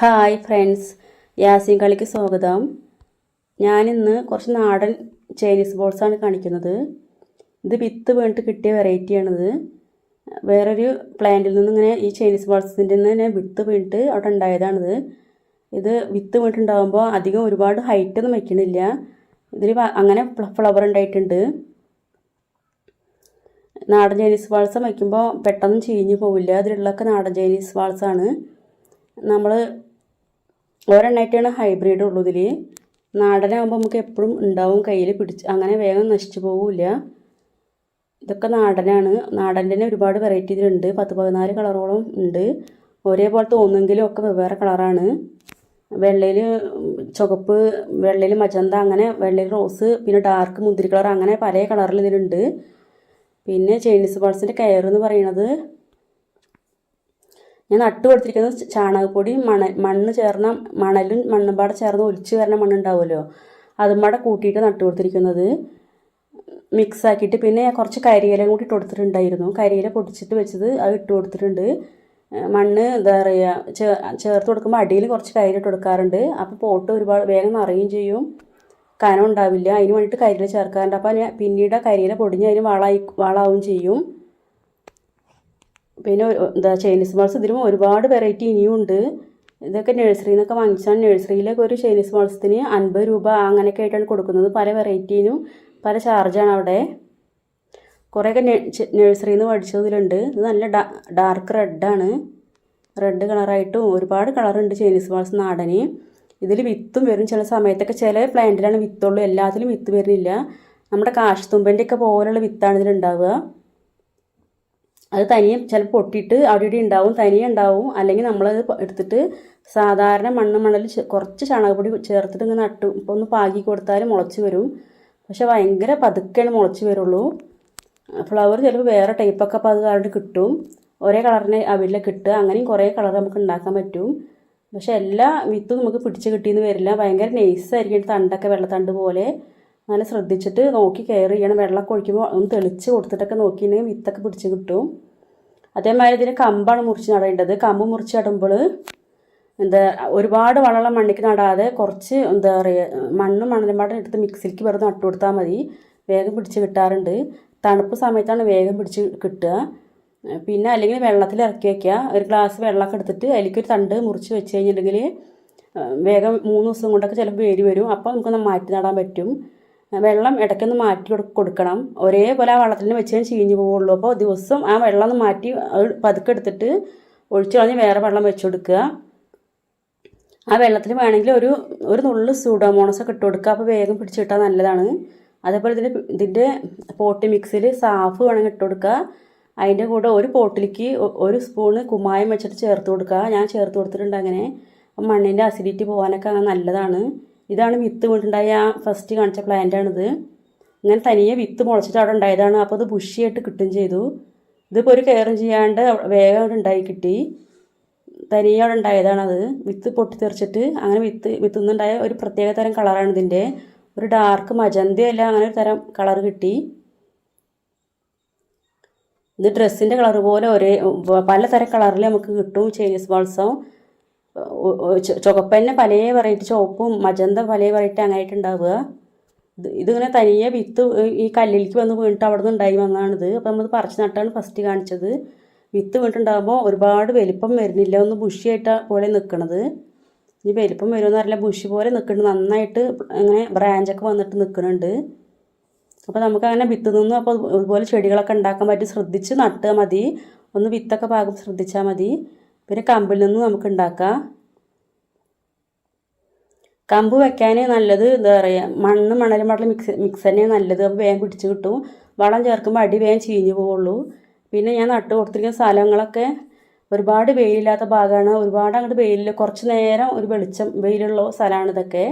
Hi friends Yasin കളിക്ക് സ്വാഗതം. ഞാനിന്ന് കുറച്ച് നാടൻ ചൈനീസ് ബോൾസാണ് കാണിക്കുന്നത്. ഇത് വിത്ത് വീണിട്ട് കിട്ടിയ വെറൈറ്റിയാണിത് വേറൊരു പ്ലാന്റിൽ നിന്ന് ഇങ്ങനെ ഈ ചൈനീസ് ബോൾസിന്റെ നിന്ന് തന്നെ വിത്ത് വീണിട്ട് അവിടെ ഉണ്ടായതാണിത്. ഇത് വിത്ത് വീണിട്ടുണ്ടാകുമ്പോൾ അധികം ഒരുപാട് ഹൈറ്റ് ഒന്നും വയ്ക്കണില്ല ഇതിൽ അങ്ങനെ ഫ്ലവർ ഉണ്ടായിട്ടുണ്ട്. നാടൻ ചൈനീസ് വാൾസം വയ്ക്കുമ്പോൾ പെട്ടെന്ന് ചീഞ്ഞ് പോവില്ല. അതിലുള്ളൊക്കെ നാടൻ ചൈനീസ് വാൾസാണ് നമ്മൾ ഒരെണ്ണമായിട്ടാണ് ഹൈബ്രിഡ് ഉള്ളതിൽ നാടനാകുമ്പോൾ നമുക്ക് എപ്പോഴും ഉണ്ടാവും കയ്യിൽ പിടിച്ച് അങ്ങനെ വേഗം നശിച്ചു പോവില്ല. ഇതൊക്കെ നാടനാണ്. നാടന്റെ തന്നെ ഒരുപാട് വെറൈറ്റി ഇതിലുണ്ട് പത്ത് പതിനാല് കളറോളം ഉണ്ട്. ഒരേപോലെ തോന്നുമെങ്കിലും ഒക്കെ വെവ്വേറെ കളറാണ്. വെള്ളയിൽ ചുവപ്പ് വെള്ളയിൽ മജന്ത അങ്ങനെ വെള്ളയിൽ റോസ് പിന്നെ ഡാർക്ക് മുന്തിരി കളർ അങ്ങനെ പല കളറിൽ ഇതിലുണ്ട്. പിന്നെ ചൈനീസ് ബോൾസിന്റെ കെയർ എന്ന് പറയുന്നത് ഞാൻ നട്ടു കൊടുത്തിരിക്കുന്നത് ചാണകപ്പൊടി മണ മണ്ണ് ചേർന്ന മണലും മണ്ണും പാടെ ചേർന്ന് ഒലിച്ച് വരുന്ന മണ്ണുണ്ടാവുമല്ലോ. അതും പാടെ കൂട്ടിയിട്ട് നട്ടു കൊടുത്തിരിക്കുന്നത്. മിക്സ് ആക്കിയിട്ട് പിന്നെ കുറച്ച് കരിയിലയും കൂടി ഇട്ട് കൊടുത്തിട്ടുണ്ടായിരുന്നു. കരിയില പൊടിച്ചിട്ട് വെച്ചത് അത് ഇട്ട് കൊടുത്തിട്ടുണ്ട്. മണ്ണ് എന്താ പറയുക ചേ ചേർത്ത് കൊടുക്കുമ്പോൾ അടിയിൽ കുറച്ച് കരിയില ഇട്ട് കൊടുക്കാറുണ്ട്. അപ്പോൾ പോട്ട് ഒരുപാട് വേഗം നിറയുകയും ചെയ്യും. കനം ഉണ്ടാവില്ല. അതിന് വേണ്ടിയിട്ട് കരിയില ചേർക്കാറുണ്ട്. അപ്പോൾ ഞാൻ പിന്നീട് ആ കരിയില പൊടിഞ്ഞ് അതിന് വളമായി വളാവുകയും ചെയ്യും. പിന്നെ എന്താ ചൈനീസ് മാൾസ് ഇതിലും ഒരുപാട് വെറൈറ്റി ഇനിയും ഉണ്ട് ഇതൊക്കെ നഴ്സറിയിൽ നിന്നൊക്കെ വാങ്ങിച്ചാൽ നഴ്സറിയിലൊക്കെ ഒരു ചൈനീസ് മാൾസിന് അൻപത് രൂപ അങ്ങനെയൊക്കെ ആയിട്ടാണ് കൊടുക്കുന്നത്. പല വെറൈറ്റീനും പല ചാർജാണ് അവിടെ. കുറേയൊക്കെ നഴ്സറിയിൽ നിന്ന് മേടിച്ചതിലുണ്ട് ഇത് നല്ല ഡാർക്ക് റെഡാണ് റെഡ് കളറായിട്ടും ഒരുപാട് കളറുണ്ട് ചൈനീസ് മാൾസ് നാടന്. ഇതിൽ വിത്തും വരും ചില സമയത്തൊക്കെ. ചില പ്ലാന്റിലാണ് വിത്തുള്ളൂ. എല്ലാത്തിലും വിത്ത് വരുന്നില്ല. നമ്മുടെ കാശുതുമ്പന്റെ ഒക്കെ പോലുള്ള വിത്താണ് ഇതിലുണ്ടാവുക. അത് തനിയെ ചിലപ്പോൾ പൊട്ടിയിട്ട് അവിടെ ഇവിടെ ഉണ്ടാവും തനിയെ ഉണ്ടാവും. അല്ലെങ്കിൽ നമ്മളത് എടുത്തിട്ട് സാധാരണ മണ്ണ് മണൽ കുറച്ച് ചാണകപ്പൊടി ചേർത്തിട്ട് ഇങ്ങനെ നട്ടു. ഇപ്പോൾ ഒന്ന് പാകി കൊടുത്താൽ മുളച്ച് വരും. പക്ഷെ ഭയങ്കര പതുക്കെയാണ് മുളച്ച് വരുള്ളൂ. ഫ്ലവർ ചിലപ്പോൾ വേറെ ടൈപ്പൊക്കെ അപ്പോൾ അത് കാരണം കിട്ടും. ഒരേ കളറിനെ അവരിലെ കിട്ടുക. അങ്ങനെയും കുറേ കളർ നമുക്ക് ഉണ്ടാക്കാൻ പറ്റും. പക്ഷെ എല്ലാ വിത്തും നമുക്ക് പിടിച്ച് കിട്ടിയെന്ന് വരില്ല. ഭയങ്കര നൈസായിരിക്കും തണ്ടൊക്കെ വെള്ളത്തണ്ട് പോലെ. നല്ല ശ്രദ്ധിച്ചിട്ട് നോക്കി കെയർ ചെയ്യണം. വെള്ളമൊക്കെ ഒഴിക്കുമ്പോൾ ഒന്ന് തെളിച്ച് കൊടുത്തിട്ടൊക്കെ നോക്കിയിട്ടുണ്ടെങ്കിൽ വിത്തൊക്കെ പിടിച്ച് കിട്ടും. അതേമാതിരി ഇതിന് കമ്പാണ് മുറിച്ച് നടേണ്ടത്. കമ്പ് മുറിച്ച് നടുമ്പോൾ എന്താ ഒരുപാട് വളമുള്ള മണ്ണിക്ക് നടാതെ കുറച്ച് എന്താ പറയുക മണ്ണും മണലും പാടെ എടുത്ത് മിക്സിലേക്ക് വെറുതെ നട്ടു കൊടുത്താൽ മതി. വേഗം പിടിച്ച് കിട്ടാറുണ്ട്. തണുപ്പ് സമയത്താണ് വേഗം പിടിച്ച് കിട്ടുക. പിന്നെ അല്ലെങ്കിൽ വെള്ളത്തിൽ ഇറക്കി വയ്ക്കുക ഒരു ഗ്ലാസ് വെള്ളമൊക്കെ എടുത്തിട്ട് അതിലേക്കൊരു തണ്ട് മുറിച്ച് വെച്ച് കഴിഞ്ഞിട്ടുണ്ടെങ്കിൽ വേഗം മൂന്ന് ദിവസം കൊണ്ടൊക്കെ ചിലപ്പോൾ വേര് വരും. അപ്പോൾ നമുക്കൊന്ന് മാറ്റി നടാൻ പറ്റും. വെള്ളം ഇടയ്ക്കൊന്ന് മാറ്റി കൊടു- കൊടുക്കണം. ഒരേപോലെ ആ വെള്ളത്തിൽ വെച്ച് ചീഞ്ഞു പോവുള്ളൂ. അപ്പോൾ ദിവസം ആ വെള്ളം ഒന്ന് മാറ്റി പതുക്കെ എടുത്തിട്ട് ഒഴിച്ചു കളഞ്ഞ് വേറെ വെള്ളം വെച്ച് കൊടുക്കുക. ആ വെള്ളത്തിൽ വേണമെങ്കിൽ ഒരു ഒരു നുള്ളു സൂഡോമോണസ് ഒക്കെ ഇട്ട് കൊടുക്കുക. അപ്പോൾ വേഗം പിടിച്ചിട്ടാൽ നല്ലതാണ്. അതേപോലെ ഇതിന്റെ ഇതിന്റെ പോട്ടി മിക്സിൽ സാഫ് വേണമെങ്കിൽ ഇട്ട് കൊടുക്കുക. അതിന്റെ കൂടെ ഒരു പോട്ടിലേക്ക് ഒരു സ്പൂണ് കുമ്മായം വെച്ചിട്ട് ചേർത്ത് കൊടുക്കുക. ഞാൻ ചേർത്ത് കൊടുത്തിട്ടുണ്ട് അങ്ങനെ. മണ്ണിന്റെ അസിഡിറ്റി പോകാനൊക്കെ നല്ലതാണ്. ഇതാണ് വിത്ത് വീണ്ടുണ്ടായ ആ ഫസ്റ്റ് കാണിച്ച പ്ലാന്റാണിത് ഇങ്ങനെ തനിയെ വിത്ത് മുളച്ചിട്ട് അവിടെ ഉണ്ടായതാണ്. അപ്പോൾ അത് ബുഷിയായിട്ട് കിട്ടുകയും ചെയ്തു. ഇതിപ്പോൾ ഒരു കെയറും ചെയ്യാണ്ട് വേഗം അവിടെ ഉണ്ടായി കിട്ടി. തനിയെ അവിടെ ഉണ്ടായതാണത് വിത്ത് പൊട്ടിത്തെറിച്ചിട്ട് അങ്ങനെ വിത്ത് വിത്തുന്നുണ്ടായ ഒരു പ്രത്യേക തരം കളറാണ് ഇതിന്റെ ഒരു ഡാർക്ക് മജന്തയല്ല അങ്ങനെ ഒരു തരം കളർ കിട്ടി. ഇത് ഡ്രസ്സിന്റെ കളർ പോലെ ഒരേ പലതരം കളറിൽ നമുക്ക് കിട്ടും. ചൈനീസ് ബാൾസം ചുവപ്പ് തന്നെ പല വെറൈറ്റി ചുവപ്പും മജന്ത പല വെറൈറ്റി അങ്ങനെയായിട്ട് ഉണ്ടാവുക ഇതിങ്ങനെ തനിയെ വിത്ത് ഈ കല്ലിലേക്ക് വന്ന് വീണിട്ട് അവിടെ നിന്ന് ഉണ്ടായി വന്നതാണിത് അപ്പോൾ നമ്മൾ പറിച്ച് നട്ടാണ് ഫസ്റ്റ് കാണിച്ചത്. വിത്ത് വീണിട്ടുണ്ടാകുമ്പോൾ ഒരുപാട് വലിപ്പം വരുന്നില്ല. ഒന്ന് ബുഷിയായിട്ട് പോലെ നിൽക്കണത് ഇനി വലിപ്പം വരുമെന്ന് അറിയില്ല. ബുഷി പോലെ നിൽക്കുന്നുണ്ട് നന്നായിട്ട് അങ്ങനെ ബ്രാഞ്ചൊക്കെ വന്നിട്ട് നിൽക്കുന്നുണ്ട് അപ്പോൾ നമുക്ക് അങ്ങനെ വിത്ത് നിന്നും. അപ്പോൾ ഇതുപോലെ ചെടികളൊക്കെ ഉണ്ടാക്കാൻ പറ്റി. ശ്രദ്ധിച്ച് നട്ടാൽ മതി. ഒന്ന് വിത്തൊക്കെ പാകം ശ്രദ്ധിച്ചാൽ മതി. പിന്നെ കമ്പിൽ നിന്ന് നമുക്ക് ഉണ്ടാക്കാം. കമ്പ് വെക്കാൻ നല്ലത് എന്താ പറയുക മണ്ണ് മണലും മടലും മിക്സ് മിക്സ് തന്നെ നല്ലത്. അപ്പോൾ വേഗം പിടിച്ച് കിട്ടും. വളം ചേർക്കുമ്പോൾ അടി വേഗം ചീഞ്ഞു പോവുള്ളൂ. പിന്നെ ഞാൻ നട്ട് കൊടുത്തിരിക്കുന്ന സ്ഥലങ്ങളൊക്കെ ഒരുപാട് വെയിലില്ലാത്ത ഭാഗമാണ്. ഒരുപാട് അങ്ങോട്ട് വെയിലില്ല. കുറച്ച് നേരം ഒരു വെളിച്ചം വെയിലുള്ള സ്ഥലമാണ് ഇതൊക്കെ.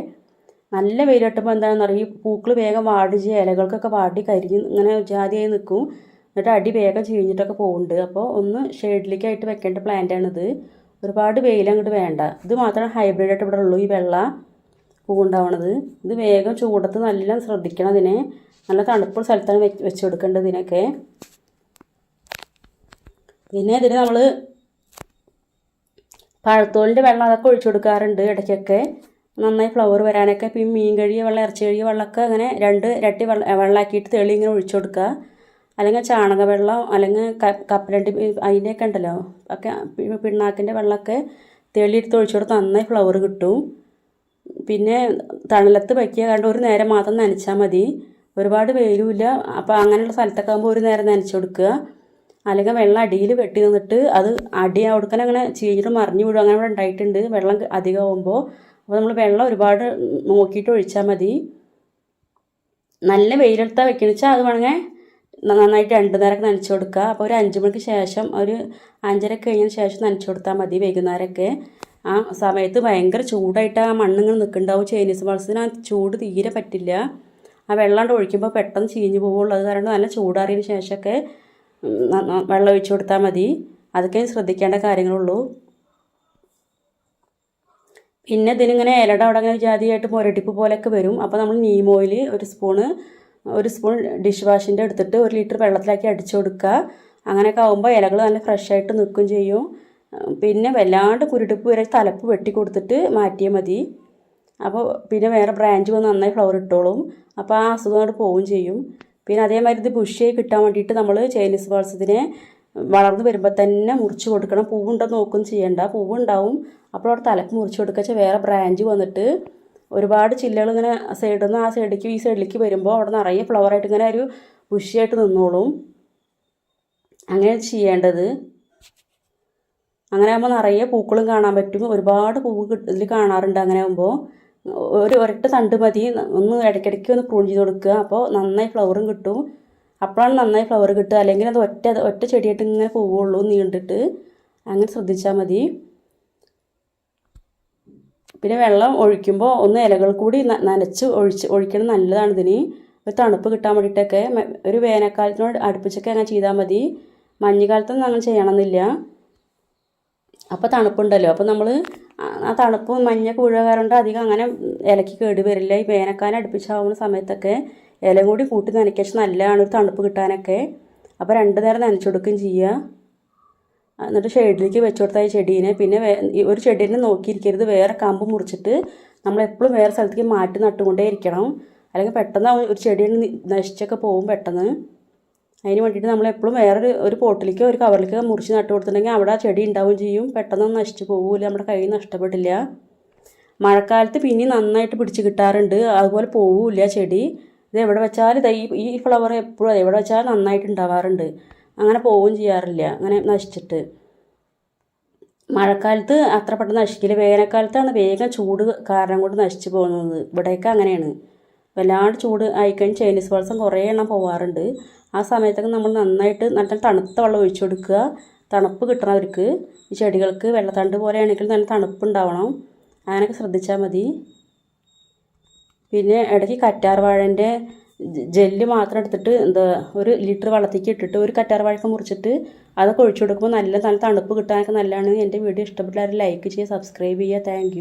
നല്ല വെയിലിട്ടപ്പോൾ എന്താണെന്ന് പറയുക പൂക്കൾ വേഗം വാടിച്ച് ഇലകൾക്കൊക്കെ വാടി കരിഞ്ഞ് ഇങ്ങനെ ജാതിയായി നിൽക്കും. എന്നിട്ട് അടി വേഗം ചീഞ്ഞിട്ടൊക്കെ പോകുന്നുണ്ട് അപ്പോൾ ഒന്ന് ഷെയ്ഡിലേക്കായിട്ട് വെക്കേണ്ട പ്ലാന്റാണിത് ഒരുപാട് വെയിൽ അങ്ങോട്ട് വേണ്ട. ഇത് മാത്രമേ ഹൈബ്രിഡായിട്ട് ഇവിടെ ഉള്ളൂ ഈ വെള്ള പൂവുണ്ടാവണത്. ഇത് വേഗം ചൂടത്ത് നല്ല ശ്രദ്ധിക്കണം അതിനെ. നല്ല തണുപ്പുള്ള സ്ഥലത്താണ് വെച്ച് കൊടുക്കേണ്ടത് ഇതിനൊക്കെ. പിന്നെ ഇതിന് നമ്മൾ പഴത്തോലിന്റെ വെള്ളം അതൊക്കെ ഒഴിച്ചു കൊടുക്കാറുണ്ട് ഇടയ്ക്കൊക്കെ. നന്നായി ഫ്ലവർ വരാനൊക്കെ. പിന്നെ മീൻ കഴുകിയ വെള്ളം ഇറച്ചി കഴുകിയ വെള്ളമൊക്കെ അങ്ങനെ രണ്ട് ഇരട്ടി വെള്ളം വെള്ളമാക്കിയിട്ട് തെളി ഇങ്ങനെ ഒഴിച്ചു കൊടുക്കുക. അല്ലെങ്കിൽ ചാണക വെള്ളം അല്ലെങ്കിൽ കപ്പലണ്ടി അതിന്റെയൊക്കെ ഉണ്ടല്ലോ. ഒക്കെ പിണ്ണാക്കിന്റെ വെള്ളമൊക്കെ തെളിയെടുത്ത് ഒഴിച്ചു കൊടുത്ത് നന്നായി ഫ്ലവർ കിട്ടും. പിന്നെ തണലത്ത് വയ്ക്കുക കണ്ട് ഒരു നേരം മാത്രം നനച്ചാൽ മതി. ഒരുപാട് വെയിലുമില്ല അപ്പോൾ അങ്ങനെയുള്ള സ്ഥലത്തൊക്കെ ആകുമ്പോൾ ഒരു നേരം നനച്ചു കൊടുക്കുക. അല്ലെങ്കിൽ വെള്ളം അടിയിൽ വെട്ടി നിന്നിട്ട് അത് അടി കൊടുക്കാൻ അങ്ങനെ ചീഞ്ഞിട്ട് മറിഞ്ഞു വിടും അങ്ങനെ ഇവിടെ ഉണ്ടായിട്ടുണ്ട്. വെള്ളം അധികമാകുമ്പോൾ അപ്പോൾ നമ്മൾ വെള്ളം ഒരുപാട് നോക്കിയിട്ട് ഒഴിച്ചാൽ മതി. നല്ല വെയിലെടുത്താൽ വെക്കണമെന്ന് വെച്ചാൽ അത് വേണമെങ്കിൽ നന്നായിട്ട് രണ്ട് നേരമൊക്കെ നനച്ച് കൊടുക്കുക. അപ്പോൾ ഒരു അഞ്ച് മണിക്ക് ശേഷം ഒരു അഞ്ചര കഴിഞ്ഞതിന് ശേഷം നനച്ച് കൊടുത്താൽ മതി വൈകുന്നേരമൊക്കെ. ആ സമയത്ത് ഭയങ്കര ചൂടായിട്ട് ആ മണ്ണിങ്ങൾ നിൽക്കുന്നുണ്ടാവും. ചൈനീസ് മത്സ്യത്തിന് ആ ചൂട് തീരെ പറ്റില്ല. ആ വെള്ളം ഒഴിക്കുമ്പോൾ പെട്ടെന്ന് ചീഞ്ഞു പോകുള്ളൂ അത് കാരണം നല്ല ചൂടാറിയതിന് ശേഷമൊക്കെ വെള്ളം ഒഴിച്ചു കൊടുത്താൽ മതി. അതൊക്കെ ശ്രദ്ധിക്കേണ്ട കാര്യങ്ങളുള്ളൂ. പിന്നെ ഇതിനിങ്ങനെ ഇലയുടെ അവിടെ ജാതിയായിട്ട് മുരടിപ്പ് പോലെയൊക്കെ വരും. അപ്പോൾ നമ്മൾ നീമോയിൽ ഒരു സ്പൂണ് ഒരു സ്പൂൺ ഡിഷ് വാഷിന്റെ എടുത്തിട്ട് ഒരു ലിറ്റർ വെള്ളത്തിലാക്കി അടിച്ചു കൊടുക്കുക. അങ്ങനെയൊക്കെ ആകുമ്പോൾ ഇലകൾ നല്ല ഫ്രഷായിട്ട് നിൽക്കുകയും നിൽക്കും ചെയ്യും. പിന്നെ വല്ലാണ്ട് കുരുടിപ്പ് വരെ തലപ്പ് വെട്ടി കൊടുത്തിട്ട് മാറ്റിയാൽ മതി. അപ്പോൾ പിന്നെ വേറെ ബ്രാഞ്ച് വന്ന് നന്നായി ഫ്ലവർ ഇട്ടോളും. അപ്പോൾ ആ അസുഖം അങ്ങോട്ട് പോവുകയും ചെയ്യും. പിന്നെ അതേമാതിരി ഇത് ബുഷിയായി കിട്ടാൻ വേണ്ടിയിട്ട് നമ്മൾ ചൈനീസ് വാൾസത്തിനെ വളർന്ന് വരുമ്പോൾ തന്നെ മുറിച്ച് കൊടുക്കണം. പൂവുണ്ടോ നോക്കും ചെയ്യണ്ട. പൂവുണ്ടാവും. അപ്പോൾ അവിടെ തലക്ക് മുറിച്ച് കൊടുക്കുക. വേറെ ബ്രാഞ്ച് വന്നിട്ട് ഒരുപാട് ചില്ലകൾ ഇങ്ങനെ സൈഡിൽ നിന്ന് ആ സൈഡിലേക്ക് ഈ സൈഡിലേക്ക് വരുമ്പോൾ അവിടെ നിറയെ ഫ്ലവറായിട്ട് ഇങ്ങനെ ഒരു ബുഷിയായിട്ട് നിന്നോളും. അങ്ങനെ ചെയ്യേണ്ടത്. അങ്ങനെ ആകുമ്പോൾ നിറയെ പൂക്കളും കാണാൻ പറ്റും. ഒരുപാട് പൂവ് ഇതിൽ കാണാറുണ്ട് അങ്ങനെ ആകുമ്പോൾ ഒരു ഒരൊറ്റ തണ്ട് മതി. ഒന്ന് ഇടയ്ക്കിടയ്ക്ക് ഒന്ന് പ്രൂൺ ചെയ്ത് കൊടുക്കുക. അപ്പോൾ നന്നായി ഫ്ലവറും കിട്ടും. അപ്പോഴാണ് നന്നായി ഫ്ലവർ കിട്ടുക. അല്ലെങ്കിൽ അത് ഒറ്റ ഒറ്റ ചെടിയായിട്ട് ഇങ്ങനെ പോവുള്ളൂ നീണ്ടിട്ട്. അങ്ങനെ ശ്രദ്ധിച്ചാൽ മതി. പിന്നെ വെള്ളം ഒഴിക്കുമ്പോൾ ഒന്ന് ഇലകൾ കൂടി നനച്ച് ഒഴിച്ച് ഒഴിക്കണം നല്ലതാണ് ഇതിന്. ഒരു തണുപ്പ് കിട്ടാൻ വേണ്ടിയിട്ടൊക്കെ ഒരു വേനൽക്കാലത്തിനോട് അടുപ്പിച്ചൊക്കെ അങ്ങനെ ചെയ്താൽ മതി. മഞ്ഞുകാലത്തൊന്നും അങ്ങനെ ചെയ്യണമെന്നില്ല. അപ്പോൾ തണുപ്പുണ്ടല്ലോ. അപ്പോൾ നമ്മൾ ആ തണുപ്പ് മഞ്ഞൊക്കെ വീഴുക അധികം അങ്ങനെ ഇലക്ക് കേട് വരില്ല. ഈ വേനൽക്കാലം അടുപ്പിച്ചാവുന്ന സമയത്തൊക്കെ ഇല കൂടി കൂട്ടി നനയ്ക്കാൻ നല്ലതാണ് ഒരു തണുപ്പ് കിട്ടാനൊക്കെ. അപ്പോൾ രണ്ട് നേരം നനച്ചു കൊടുക്കുകയും ചെയ്യുക എന്നിട്ട് ഷെയ്ഡിലേക്ക് വെച്ച് കൊടുത്താൽ ഈ ചെടീനെ. പിന്നെ ഒരു ചെടീനെ നോക്കിയിരിക്കരുത്. വേറെ കമ്പ് മുറിച്ചിട്ട് നമ്മൾ എപ്പോഴും വേറെ സ്ഥലത്തേക്ക് മാറ്റി നട്ടുകൊണ്ടേ ഇരിക്കണം. അല്ലെങ്കിൽ പെട്ടെന്ന് ഒരു ചെടി നശിച്ചൊക്കെ പോകും പെട്ടെന്ന്. അതിന് വേണ്ടിയിട്ട് നമ്മൾ എപ്പോഴും വേറൊരു ഒരു പോട്ടിലേക്കോ ഒരു കവറിലേക്കോ മുറിച്ച് നട്ടു കൊടുത്തിട്ടുണ്ടെങ്കിൽ അവിടെ ആ ചെടി ഉണ്ടാവുകയും ചെയ്യും. പെട്ടെന്ന് നശിച്ചു പോകില്ല നമ്മുടെ കയ്യിൽ നഷ്ടപ്പെടില്ല. മഴക്കാലത്ത് പിന്നെ നന്നായിട്ട് പിടിച്ച് കിട്ടാറുണ്ട്. അതുപോലെ പോവില്ല ചെടി. ഇത് എവിടെ വെച്ചാൽ ഈ ഫ്ലവർ എപ്പോഴും എവിടെ വെച്ചാൽ നന്നായിട്ട് ഉണ്ടാവാറുണ്ട്. അങ്ങനെ പോവുകയും ചെയ്യാറില്ല. അങ്ങനെ നശിച്ചിട്ട്. മഴക്കാലത്ത് അത്ര പെട്ടെന്ന് നശിക്കില്ല. വേനൽക്കാലത്താണ് വേഗം ചൂട് കാരണം കൊണ്ട് നശിച്ചു പോകുന്നത്. ഇവിടെയൊക്കെ അങ്ങനെയാണ്. വല്ലാണ്ട് ചൂട് ആയിക്കഴിഞ്ഞ് ചൈനീസ് വെള്ളം കുറേ എണ്ണം പോവാറുണ്ട്. ആ സമയത്തൊക്കെ നമ്മൾ നന്നായിട്ട് നല്ല തണുത്ത വെള്ളം ഒഴിച്ചു കൊടുക്കുക. തണുപ്പ് കിട്ടണവർക്ക് ഈ ചെടികൾക്ക് വെള്ളത്തണ്ട് പോലെയാണെങ്കിൽ നല്ല തണുപ്പ് ഉണ്ടാവണം അങ്ങനെയൊക്കെ ശ്രദ്ധിച്ചാൽ മതി. പിന്നെ ഇടയ്ക്ക് കറ്റാർ വാഴന്റെ ജെല്ല് മാത്രം എടുത്തിട്ട് എന്താ ഒരു ലിറ്റർ വെള്ളത്തേക്ക് ഇട്ടിട്ട് ഒരു കറ്റാർ വാഴക്ക മുറിച്ചിട്ട് അതൊക്കെ ഒഴിച്ചു കൊടുക്കുമ്പോൾ നല്ല നല്ല തണുപ്പ് കിട്ടാനൊക്കെ നല്ലതാണ്. എന്റെ വീഡിയോ ഇഷ്ടപ്പെട്ടാൽ ലൈക്ക് ചെയ്യുക സബ്സ്ക്രൈബ് ചെയ്യുക. താങ്ക്